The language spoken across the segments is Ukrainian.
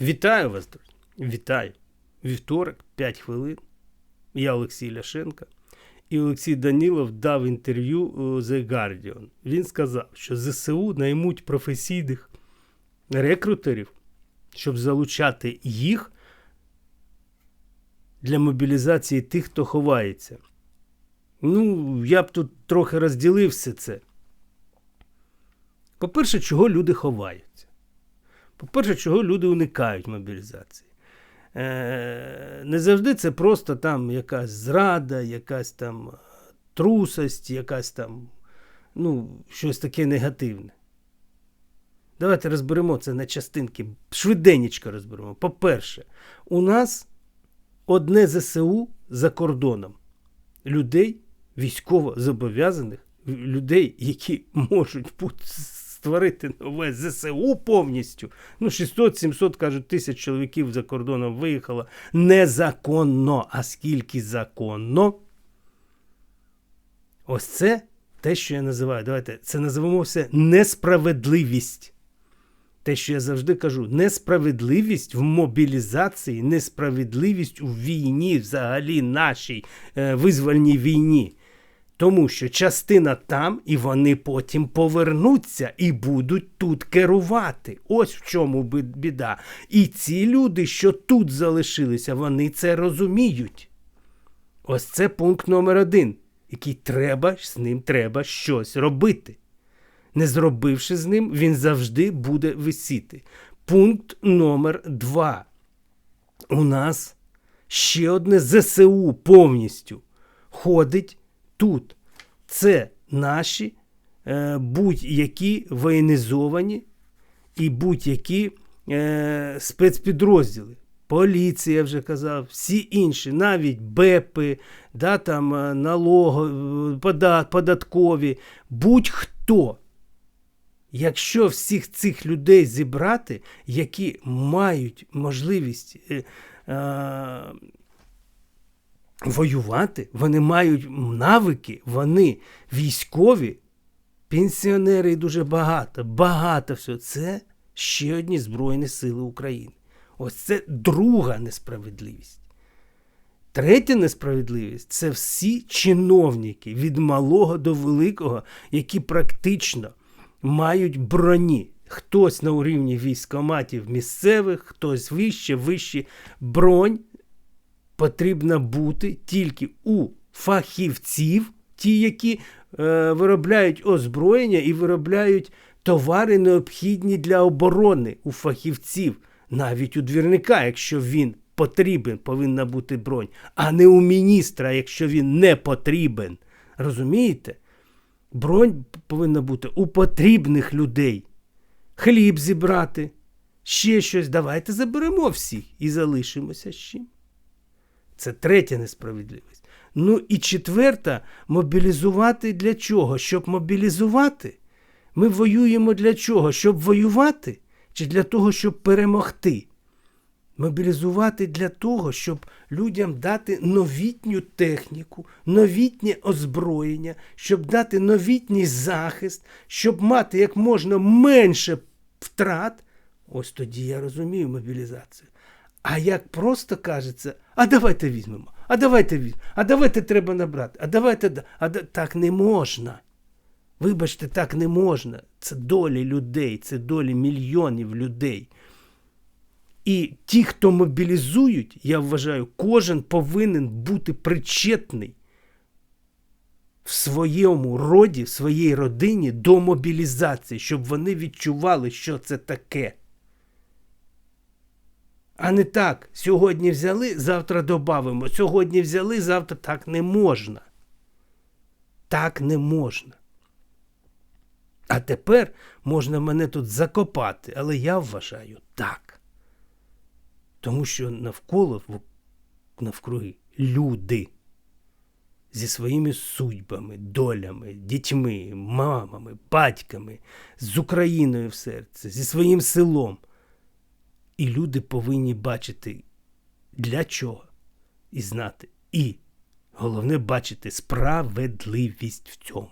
Вітаю вас, друзі. Вітаю. Вівторок, 5 хвилин. Я Олексій Ляшенко. І Олексій Данілов дав інтерв'ю е, The Guardian. Він сказав, що ЗСУ наймуть професійних рекрутерів, щоб залучати їх для мобілізації тих, хто ховається. Ну, я б тут трохи розділив все це. По-перше, чого люди ховаються? По-перше, чого люди уникають мобілізації? Е, не завжди це просто там якась зрада, якась там е, трусость, якась там, ну, щось таке негативне. Давайте розберемо це на частинки. Швиденечко розберемо. По-перше, у нас одне ЗСУ за кордоном. Людей військово зобов'язаних, людей, які можуть бути створити нове ЗСУ повністю. Ну, 600-700, кажуть, тисяч чоловіків за кордоном виїхало незаконно. А скільки законно? Ось це те, що я називаю. Давайте це називаємо все несправедливість. Те, що я завжди кажу, несправедливість в мобілізації, несправедливість у війні, взагалі нашій е, визвольній війні. Тому що частина там, і вони потім повернуться і будуть тут керувати. Ось в чому біда. І ці люди, що тут залишилися, вони це розуміють. Ось це пункт номер один, який треба, з ним треба щось робити. Не зробивши з ним, він завжди буде висіти. Пункт номер два. У нас ще одне ЗСУ повністю ходить тут. Це наші е, будь-які воєнізовані і будь-які е, спецпідрозділи. Поліція вже казав, всі інші, навіть БЕПи, да, там, е, налогові, податкові, будь-хто. Якщо всіх цих людей зібрати, які мають можливість е, е, воювати, вони мають навики, вони військові, пенсіонери і дуже багато, багато всього. Це ще одні Збройні Сили України. Ось це друга несправедливість. Третя несправедливість це всі чиновники від малого до великого, які практично мають броні. Хтось на рівні військоматів місцевих, хтось вище, вищі бронь потрібна бути тільки у фахівців, ті, які е, виробляють озброєння і виробляють товари, необхідні для оборони у фахівців, навіть у двірника, якщо він потрібен, повинна бути бронь, а не у міністра, якщо він не потрібен. Розумієте? Бронь повинна бути у потрібних людей. Хліб зібрати, ще щось. Давайте заберемо всіх і залишимося з чим. Це третя несправедливість. Ну і четверта мобілізувати для чого? Щоб мобілізувати? Ми воюємо для чого? Щоб воювати? Чи для того, щоб перемогти? Мобілізувати для того, щоб людям дати новітню техніку, новітнє озброєння, щоб дати новітній захист, щоб мати як можна менше втрат. Ось тоді я розумію мобілізацію. А як просто кажеться, а давайте візьмемо, а давайте візьмемо, а давайте треба набрати, а давайте а так не можна. Вибачте, так не можна. Це долі людей, це долі мільйонів людей. І ті, хто мобілізують, я вважаю, кожен повинен бути причетний в своєму роді, в своїй родині до мобілізації, щоб вони відчували, що це таке. А не так. Сьогодні взяли, завтра додамо. Сьогодні взяли, завтра так не можна. Так не можна. А тепер можна мене тут закопати, але я вважаю так. Тому що навколо навкруги люди зі своїми судьбами, долями, дітьми, мамами, батьками, з Україною в серці, зі своїм селом. І люди повинні бачити, для чого і знати. І головне бачити справедливість в цьому.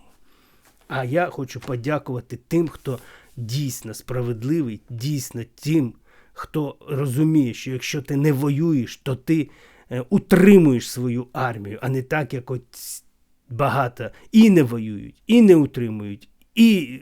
А я хочу подякувати тим, хто дійсно справедливий, дійсно тим, хто розуміє, що якщо ти не воюєш, то ти е, утримуєш свою армію, а не так, як от багато і не воюють, і не утримують, і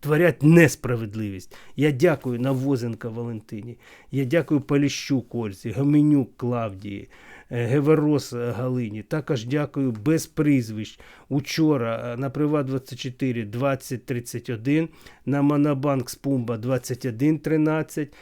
творять несправедливість. Я дякую Навозенка Валентині, я дякую Поліщук Ользі, Гамінюк Клавдії, е, Геверос Галині. Також дякую без прізвищ. Учора е, на Приват 24 2031, на Монобанк Спумба 2113,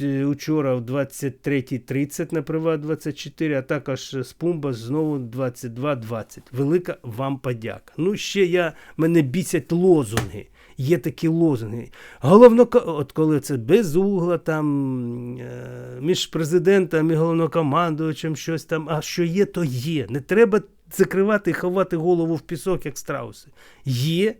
е, учора в 23.30 на Приват 24, а також Спумба знову 22.20. Велика вам подяка. Ну, ще я, мене бісять лозунги. Є такі лозунги. Головно, от коли це без угла, там е, між президентом і головнокомандувачем щось там, а що є, то є. Не треба закривати і ховати голову в пісок, як страуси. Є,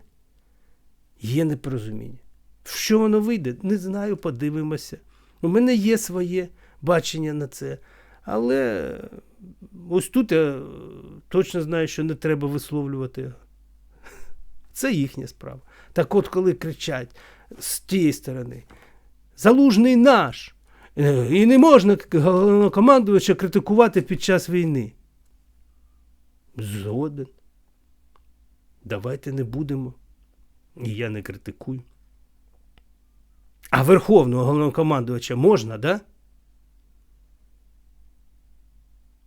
є непорозуміння. Що воно вийде? Не знаю, подивимося. У мене є своє бачення на це. Але ось тут я точно знаю, що не треба висловлювати. Це їхня справа. Так от, коли кричать з тієї сторони, залужний наш, е, і не можна головнокомандувача критикувати під час війни. Згоден. Давайте не будемо. І я не критикую. А верховного головнокомандувача можна, да?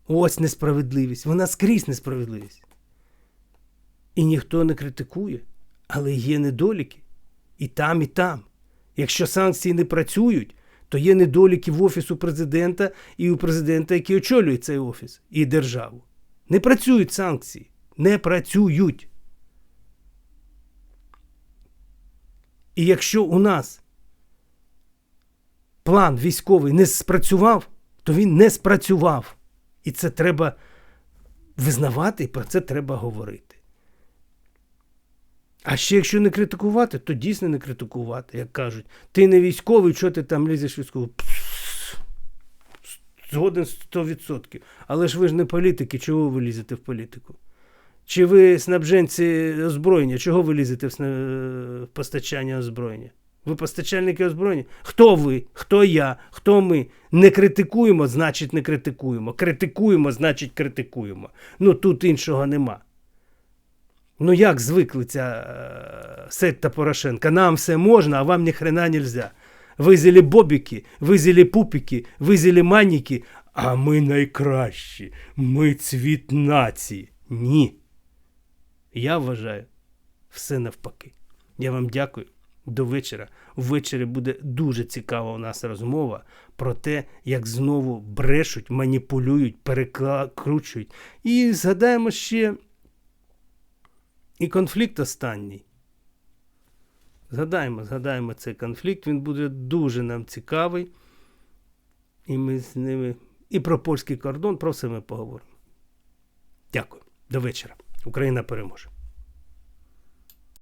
Ось несправедливість. Вона скрізь несправедливість. І ніхто не критикує, але є недоліки. І там, і там. Якщо санкції не працюють, то є недоліки в офісу президента і у президента, який очолює цей офіс і державу. Не працюють санкції. Не працюють. І якщо у нас план військовий не спрацював, то він не спрацював. І це треба визнавати, і про це треба говорити. А ще якщо не критикувати, то дійсно не критикувати, як кажуть. Ти не військовий, що ти там лізеш військовий? Згоден 100%. Але ж ви ж не політики, чого ви лізете в політику? Чи ви снабженці озброєння? Чого ви лізете в постачання озброєння? Ви постачальники озброєння? Хто ви? Хто я? Хто ми? Не критикуємо, значить не критикуємо. Критикуємо, значить критикуємо. Ну тут іншого нема. Ну як звикли ця е, секта Порошенка? Нам все можна, а вам ні хрена нельзя. Ви зілі бобіки, ви зілі пупіки, ви зілі маніки, а ми найкращі. Ми цвіт нації. Ні. Я вважаю все навпаки. Я вам дякую. До вечора. Ввечері буде дуже цікава у нас розмова про те, як знову брешуть, маніпулюють, перекручують. І згадаємо ще і конфлікт останній. Згадаємо, згадаємо цей конфлікт. Він буде дуже нам цікавий. І ми з ними. І про польський кордон, про все ми поговоримо. Дякую. До вечора. Україна переможе.